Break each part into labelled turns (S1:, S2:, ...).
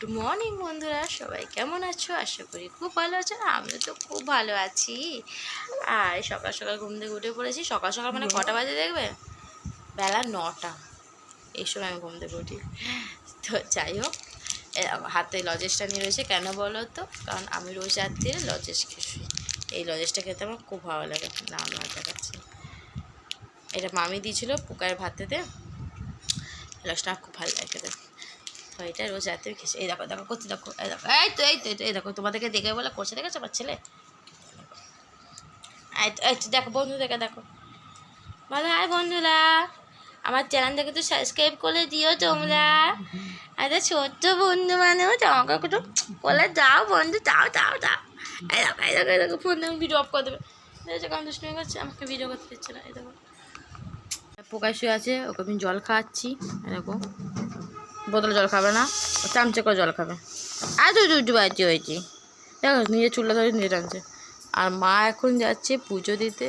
S1: Good morning বন্ধুরা। সবাই কেমন আছো? আশা করি খুব ভালো আছো। আমিও তো খুব ভালো আছি। আর সকাল সকাল ঘুম থেকে উঠে পড়েছি। সকাল সকাল মানে কটা বাজে দেখবে? বেলা নটা। এই সময় আমি ঘুম থেকে উঠি। তো যাই হোক হাতে লজেসটা নিয়ে রয়েছে কেন বলো তো? কারণ আমি রোজ রাত্রিরে লজেস খেয়ে এই লজেসটা খেতে আমার খুব ভালো লাগে। না আমার দেখাচ্ছি। এটা মামি দিয়েছিল পুকার ভাতেতে। লজটা খুব ভালো লাগে খেতে। তো এটা রোজ রাতে খেয়েছি। এই দেখো দেখো, করছি, দেখো, এই দেখো, এই তো এই তো, এই দেখো, তোমাদেরকে দেখে বলে করছে, দেখেছ আমার ছেলে? এই তো এই তো, দেখো বন্ধু দেখে। দেখো ভালো হাই বন্ধুরা, আমার চ্যানেলটাকে তো সাবস্ক্রাইব করে দিও তোমরা। একটা ছোট্ট বন্ধু মানুষ আমাকে একটু বলে দাও বন্ধু, দাও দাও দাও। এই দেখো এই দেখো এই দেখো ফোন আমি ভিডিও অফ করে দেবে। করছে আমাকে ভিডিও করতে দিচ্ছে না, এই দেখো। শুয়ে আছে, ওকে আমি জল খাওয়াচ্ছি দেখো। বোতলে জল খাবে না, চামচে করে জল খাবে। আর তুই দুটো বাড়তি হয়েছি। দেখো, নিজের চুলটা ধরে নিজে টানছে। আর মা এখন যাচ্ছে পুজো দিতে।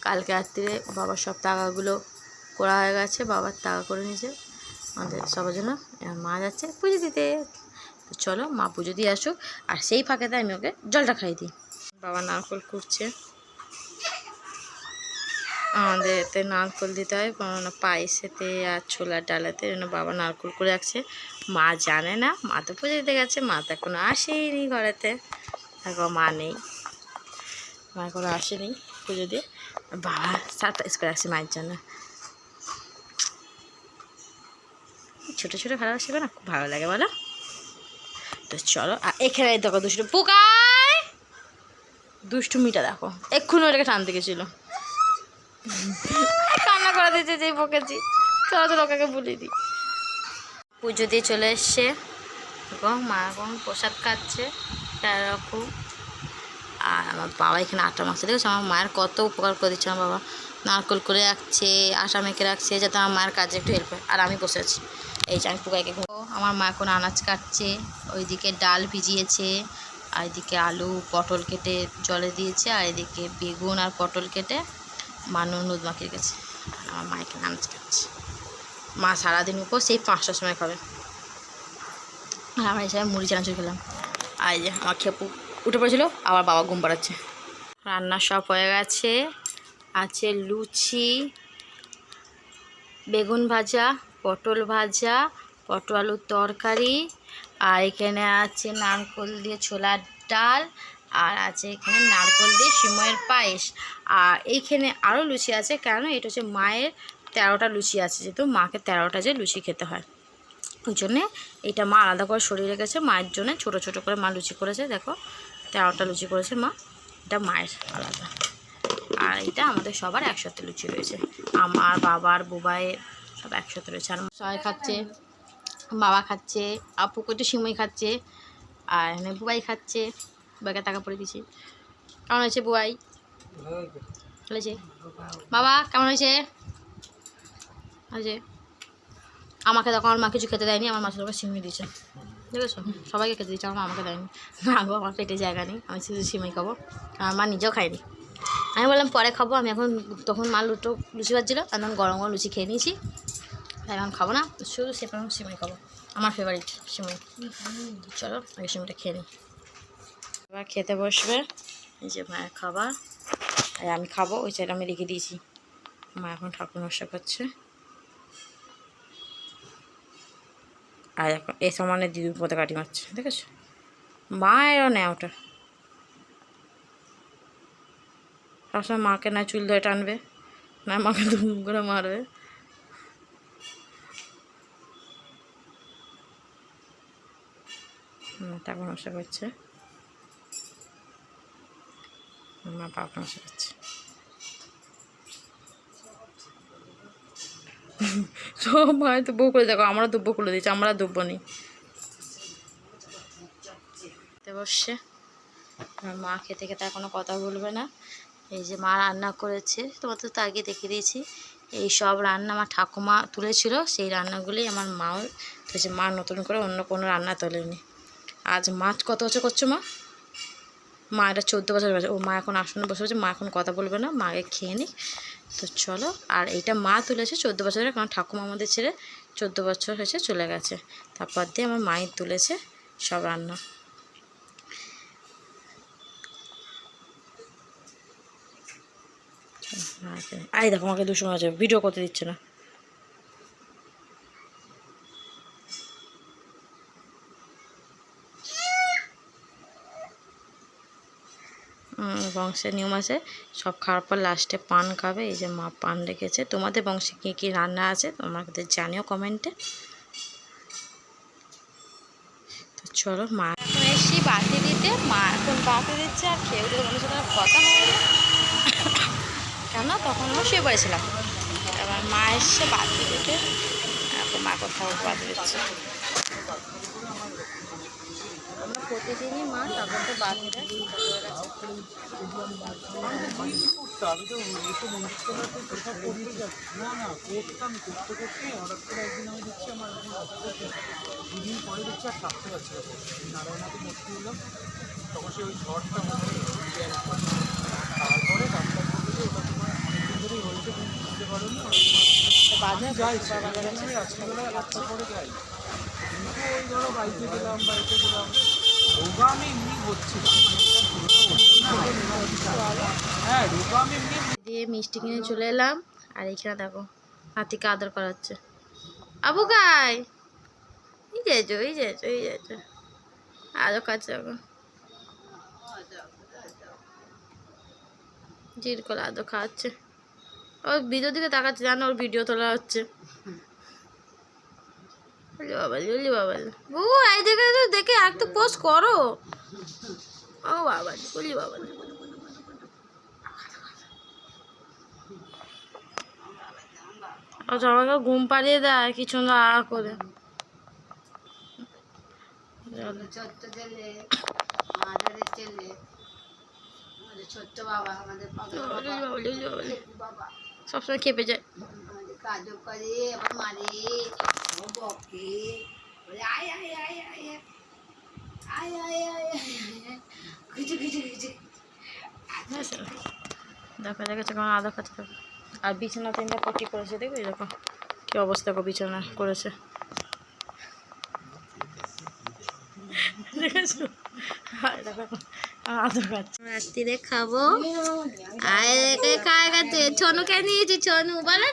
S1: কালকে রাত্রিরে বাবার সব টাকাগুলো করা হয়ে গেছে, বাবার টাকা করে নিয়েছে। আমাদের সবার জন্য। মা যাচ্ছে পুজো দিতে। চলো মা পুজো দিয়ে আসুক, আর সেই ফাঁকেতে আমি ওকে জলটা খাই দিই। বাবা নারকল কুটছে। আমাদের এতে নারকল দিতে হয় কারণ পায়েসেতে আর ছোলার ডালাতে জন্য বাবা নারকল করে রাখছে। মা জানে না, মা তো পুজো দিতে গেছে, মা তো এখনও আসেনি ঘরেতে। এখন মা নেই। মা এখনও আসেনি পুজো দিয়ে। বাবা সারপ্রাইজ করে আসছে মায়ের জন্য। ছোটো ছোটো ভালোবাসবে না খুব ভালো লাগে বলো। তো চলো, আর এখানে দেখো দুষ্টু পোকায়! দুষ্টুমিটা দেখো, এক্ষুনি ওটাকে টানতে গেছিল। কান্না করে দিয়েছে যেই বকেছি। চলো চলো, ওকে বলে দিই। পুজো দিয়ে চলে এসছে। দেখো, মা এখন প্রসাদ খাচ্ছে এরকম আর আমার বাবা এখানে আটা মাখছে। দেখেছ? আমার মায়ের কত উপকার করে দিচ্ছে আমার বাবা। নারকল করে রাখছে, আটা মেখে রাখছে, যাতে আমার মায়ের কাজে একটু হেল্প হয়। আর আমি বসে আছি। এই যে আমি পুকাইকে আমার মা এখন আনাজ কাটছে, ওইদিকে ডাল ভিজিয়েছে, আর এদিকে আলু পটল কেটে জলে দিয়েছে, আর এদিকে বেগুন আর পটল কেটে মানু নুদ মাখিয়ে গেছে আমার মা এখানে কাটছে মা সারাদিন উপর সেই পাঁচটার সময় খাবে। আর আমরা হিসাবে মুড়ি চানাচুর খেলাম। আর যে আমার খেপু উঠে পড়েছিল, আবার বাবা ঘুম পাড়াচ্ছে। রান্না সব হয়ে গেছে। আছে লুচি, বেগুন ভাজা, পটল ভাজা, পটল আলুর তরকারি, আর এখানে আছে নারকল দিয়ে ছোলার ডাল, আর আছে এখানে নারকল দিয়ে সিময়ের পায়েস। আর এইখানে আরও লুচি আছে, কেন? এটা হচ্ছে মায়ের তেরোটা লুচি আছে যেহেতু, মাকে তেরোটা যে লুচি খেতে হয়। ওই জন্যে এটা মা আলাদা করে সরিয়ে রেখেছে, মায়ের জন্য ছোট ছোট করে মা লুচি করেছে, দেখো। তেরোটা লুচি করেছে মা, এটা মায়ের আলাদা। আর এটা আমাদের সবার একসাথে লুচি রয়েছে। আমার বাবার, বুবাইয়ের সব একসাথে রয়েছে। আর সবাই খাচ্ছে, বাবা খাচ্ছে, আপু একটু সিমই খাচ্ছে, আর এখানে বুবাই খাচ্ছে। বুবাইকে টাকা পরে দিয়েছি। কেমন হয়েছে বুবাই? বাবা, কেমন হয়েছে? হয়েছে আমাকে তখন আমার মা কিছু খেতে দেয়নি, আমার মাছের ওপর সিমই দিয়েছে। দেখেছ? সবাইকে খেতে দিয়েছে, আমার আমাকে দেয়নি। না গো আমার পেটে জায়গা নেই, আমি শুধু সিমই খাব। আমার মা নিজেও খায়নি। আমি বললাম, পরে খাব। আমি এখন, তখন মা লুটো লুচি ভাজছিল তখন গরম গরম লুচি খেয়ে নিয়েছি। তাই এখন খাব না, শুধু সে সেরকম সিমই খাব। আমার ফেভারিট সিমই চলো, আগে সিমইটা খেয়ে নিই। এবার খেতে বসবে। এই যে মায়ের খাবার। আর আমি খাব, ওই সাইড আমি রেখে দিয়েছি। মা এখন ঠাকুর নষ্ট করছে। আর এখন এ সমানে দিদির পথে কাটি মারছে, দেখেছ? মায়েরও নেয় ওটা। সবসময় মাকে না চুল ধরে টানবে, না মাকে দুম করে মারবে। টাকা নষ্ট করছে। মা পাপ নষ্ট করছে সব মায়ের তো বউ করে দেখো, আমরা দুব্বো খুলে দিচ্ছি আমরা দুব্বো নি আমার মা খেতে খেতে কোনো কথা বলবে না। এই যে মা রান্না করেছে, তোমাদের তো আগে দেখে দিয়েছি। এই সব রান্না আমার ঠাকুমা তুলেছিল, সেই রান্নাগুলি আমার মাও তুলেছে। মা নতুন করে অন্য কোনো রান্না তোলেনি। আজ মাছ কত বছর করছ মা? মা এটা চোদ্দ বছর ও মা এখন আসনে বসে বসে, মা এখন কথা বলবে না, মাকে খেয়ে নিক। তো চলো, আর এইটা মা তুলেছে চোদ্দ বছরের, কারণ ঠাকুমা আমাদের ছেড়ে চোদ্দ বছর হয়েছে চলে গেছে। তারপর দিয়ে আমার মাই তুলেছে সব রান্না। আই দেখো, আমাকে দুশো আছে ভিডিও করতে দিচ্ছে না। বংশের নিয়ম আছে। সব খাওয়ার পর লাস্টে পান খাবে। এই যে মা পান রেখেছে। তোমাদের বংশে কী কী রান্না আছে তোমাদের জানিও কমেন্টে তো চলো মা এখন এসছি বাতি দিতে। মা এখন বাতি দিচ্ছে আর খেয়ে উঠে তোমাদের সাথে কথা হবে কেন? তখন আমরা শুয়ে পড়েছিলাম। এবার মা এসছে বাতি দিতে। এখন মা কোথাও বাতি দিচ্ছে? প্রতিদিনই মা ঠাকুরকে বাতি দেয়।
S2: আমি তো এসে মন্দির তলায় তো কোথাও করতে যাচ্ছি না। না করতাম করতে করতে হঠাৎ করে একদিন আমি দেখছি আমার পরে দেখছি আর থাকতে পারছি না নারায়ণাতে ভর্তি হলাম তখন সে ওই ঝড়টা তারপরে ডাক্তার বলল ওটা তোমার অনেকদিন ধরেই হয়েছে তুমি বুঝতে পারো না আমি যাই রাত্রিবেলা একটা করে যাই কিন্তু ওই ধরো বাড়িতে গেলাম বাড়িতে গেলাম রোগা আমি এমনি হচ্ছি
S1: দিয়ে মিষ্টি কিনে চলে এলাম। আর এখানে দেখো, হাতিকে আদর করাচ্ছে। আবু গাই এই যেছো এই যেছো এই যেছো খাচ্ছে এখন। জির করে আদর খাওয়াচ্ছে। ওর ভিডিও দিকে তাকাচ্ছে, জানো, ওর ভিডিও তোলা হচ্ছে। বাবা বাবা দেখে একটু পোস্ট করো। ও বাবা বলি বাবা। আচ্ছা, আমাকে ঘুম পাড়িয়ে দেয় কিছু না আ করে।
S3: ছোট্ট ছেলে আমাদের বাবা
S1: সবসময় খেপে যায়।
S3: কাজও করে বকে। আয় আয়। আয় আয় আয় আচ্ছা,
S1: আচ্ছা। দেখা দেখেছে কেমন আদা খাচ্ছে আর বিছানা তিনটা পটি করেছে দেখো এরকম কী অবস্থা করে বিছানা করেছে। দেখেছ? রাত্রিরে খাব। আয় রেখে খায় গেছে ছনুকে নিয়েছি ছনু বলে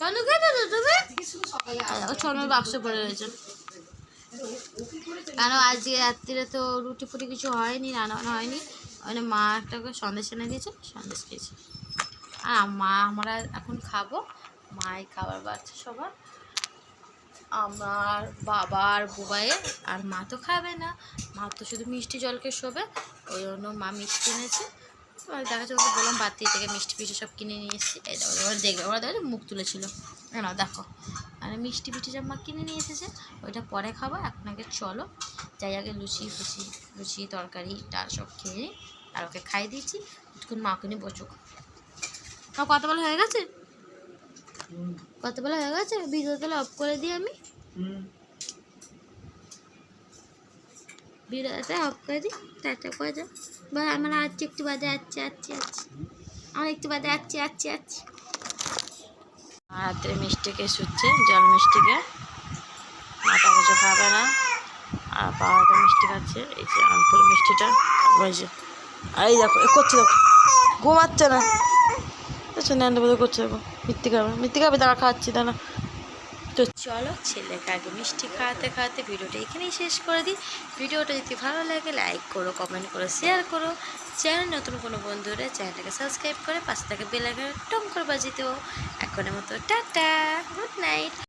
S1: খেতে তো তুমি বাক্স পড়ে রয়েছে। কেন আজকে রাত্রিরে তো রুটি ফুটি কিছু হয়নি রান্না বান্না হয়নি? ওখানে মা একটা করে সন্দেশ এনে দিয়েছে সন্দেশ খেয়েছি। আর মা আমরা এখন খাব মাই খাবার বাচ্চা সবার। আমার বাবা আর বুবাইয়ের আর মা তো খাবে না। মা তো শুধু মিষ্টি জলকে শোবে ওই জন্য মা মিষ্টি এনেছে। আর দেখা যাচ্ছে ওকে বললাম বাতি থেকে মিষ্টি পিঠে সব কিনে নিয়ে এসেছি। এই দেখো ওরা দেখবে ওরা দেখো মুখ তুলেছিল। না দেখো। আর মিষ্টি পিঠে সব মা কিনে নিয়ে এসেছে ওইটা পরে খাব এখন আগে চলো। যাই আগে লুচি ফুচি লুচি তরকারি ডাল সব খেয়ে নিই আর ওকে খাই দিয়েছি। তখন মাকে নিয়ে বসুক। তাও কত বেলা হয়ে গেছে? কত বেলা হয়ে গেছে? ভিডিও তাহলে অফ করে দিই আমি। ভিডিওটা অফ করে দিই, টাটা করে দাও। বল আমার আজকে একটু বাদে আচ্ছি আচ্ছি আচ্ছি আমার একটু বাদে আচ্ছি আচ্ছি আচ্ছি রাত্রে মিষ্টিকে শুচ্ছে জল মিষ্টিকে মাথা কিছু খাবে না। আর পাওয়াকে মিষ্টি খাচ্ছে, এই যে আঙ্কুর মিষ্টিটা। যে, এই দেখো, এ করছে দেখো। ঘুমাচ্ছে না। আচ্ছা করছে দেখো মিথ্যে খাবে মিথ্যে খাবে, দাঁড়া খাচ্ছি, দাঁড়া। তো চলো আগে মিষ্টি খাওয়াতে খাওয়াতে ভিডিওটা এখানেই শেষ করে দিই। ভিডিওটা যদি ভালো লাগে লাইক করো কমেন্ট করো শেয়ার করো। চ্যানেল নতুন কোনো বন্ধুরা চ্যানেলটাকে সাবস্ক্রাইব করে পাশে থেকে বেল টম করে বাজিয়ে দেবো এখনের মতো টাটা গুড নাইট